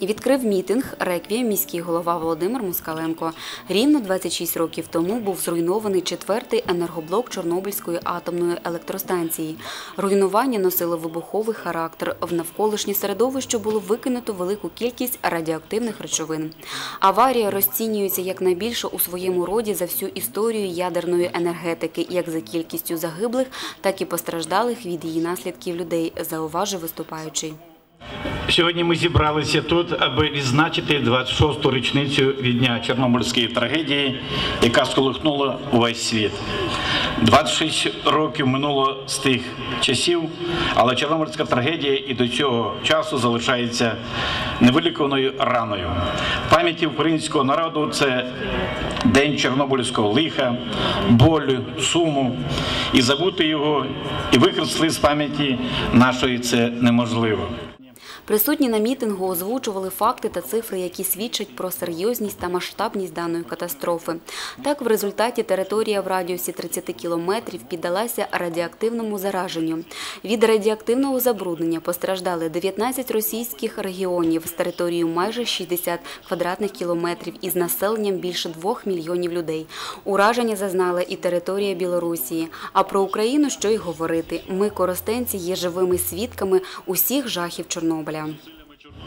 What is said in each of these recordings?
І відкрив мітинг реквієм міський голова Володимир Москаленко. Рівно 26 років тому був зруйнований четвертий енергоблок Чорнобильської атомної електростанції. Руйнування носило вибуховий характер. В навколишнє середовище було викинуто велику кількість радіоактивних речовин. Аварія розцінюється як найбільша у своєму роді за всю історію ядерної енергетики, як за кількістю загиблих, так і постраждалих від її наслідків людей, зауважив виступаючий. Сьогодні ми зібралися тут, аби відзначити 26-ту річницю від дня Чорнобильської трагедії, яка сколихнула увесь світ. 26 років минуло з тих часів, але Чорнобильська трагедія і до цього часу залишається невилікуваною раною. Пам'яті українського народу це день Чорнобильського лиха, болю, суму. І забути його, і викресли з пам'яті нашої це неможливо. Присутні на мітингу озвучували факти та цифри, які свідчать про серйозність та масштабність даної катастрофи. Так, в результаті територія в радіусі 30 кілометрів піддалася радіоактивному зараженню. Від радіоактивного забруднення постраждали 19 російських регіонів з територією майже 60 квадратних кілометрів із населенням більше 2 мільйонів людей. Ураження зазнала і територія Білорусії. А про Україну що й говорити. Ми, коростенці, є живими свідками усіх жахів Чорнобиля.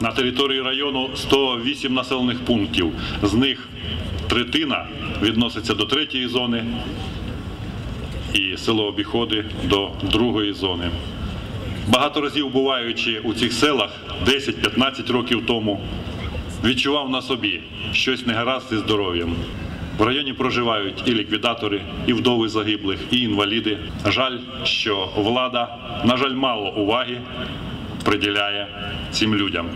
На території району 108 населених пунктів. З них третина відноситься до третьої зони і село Обіходи до другої зони. Багато разів буваючи у цих селах 10-15 років тому, відчував на собі щось негаразд зі здоров'ям. В районі проживають і ліквідатори, і вдови загиблих, і інваліди. Жаль, що влада, на жаль, мало уваги приділяє цим людям.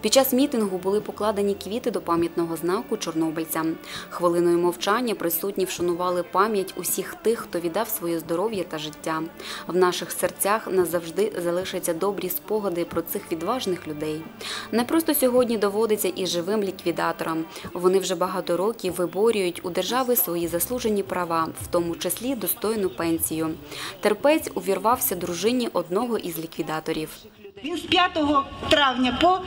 Під час мітингу були покладені квіти до пам'ятного знаку чорнобильцям. Хвилиною мовчання присутні вшанували пам'ять усіх тих, хто віддав своє здоров'я та життя. В наших серцях назавжди залишаться добрі спогади про цих відважних людей. Не просто сьогодні доводиться і живим ліквідаторам. Вони вже багато років виборюють у держави свої заслужені права, в тому числі достойну пенсію. Терпець увірвався дружині одного із ліквідаторів. Він з 5 травня по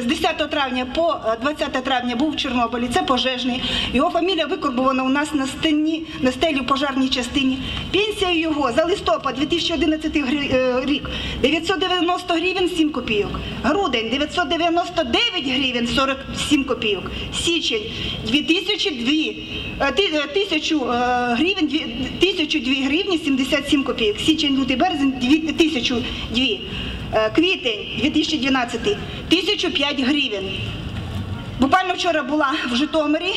з 10 травня по е, 20 травня був в Чорнобилі. Це пожежний. Його фамілія викорбована у нас на стіні, на стелі в пожежній частині. Пенсія його за листопад 2011 е, рік 990 гривень 7 копійок. Грудень 999 гривень 47 копійок. Січень 2002 е, ти- е, тисячу е, гривень 1002 гривні 77 копійок. Січень, лютий, березень 1002. Е, Квітень 2012 1005 гривень. Буквально вчора була в Житомирі.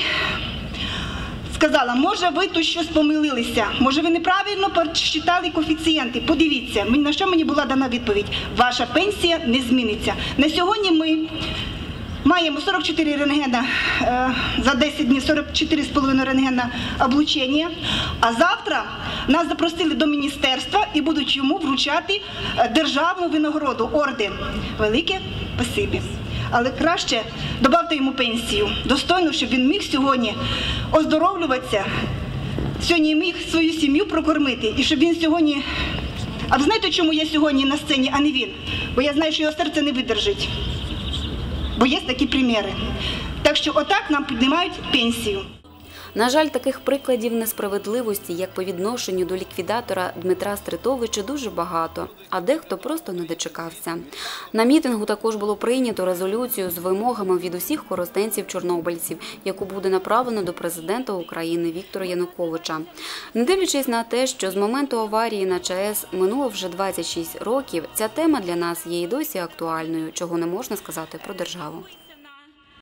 Сказала, може ви тут щось помилилися, може ви неправильно прочитали коефіцієнти. Подивіться, на що мені була дана відповідь. Ваша пенсія не зміниться. На сьогодні ми маємо 44 рентгена е, за 10 днів, 44,5 рентгена облучення. А завтра нас запросили до міністерства і будуть йому вручати е, державну винагороду, орден. Велике спасибі. Але краще додати йому пенсію. Достойно, щоб він міг сьогодні оздоровлюватися, сьогодні міг свою сім'ю прокормити. І щоб він сьогодні. А ви знаєте, чому я сьогодні на сцені, а не він? Бо я знаю, що його серце не видержить. Бо є такі приміри. Так що отак нам піднімають пенсію. На жаль, таких прикладів несправедливості, як по відношенню до ліквідатора Дмитра Стритовича, дуже багато, а дехто просто не дочекався. На мітингу також було прийнято резолюцію з вимогами від усіх коростенців-чорнобильців, яку буде направлено до президента України Віктора Януковича. Не дивлячись на те, що з моменту аварії на ЧАЕС минуло вже 26 років, ця тема для нас є і досі актуальною, чого не можна сказати про державу.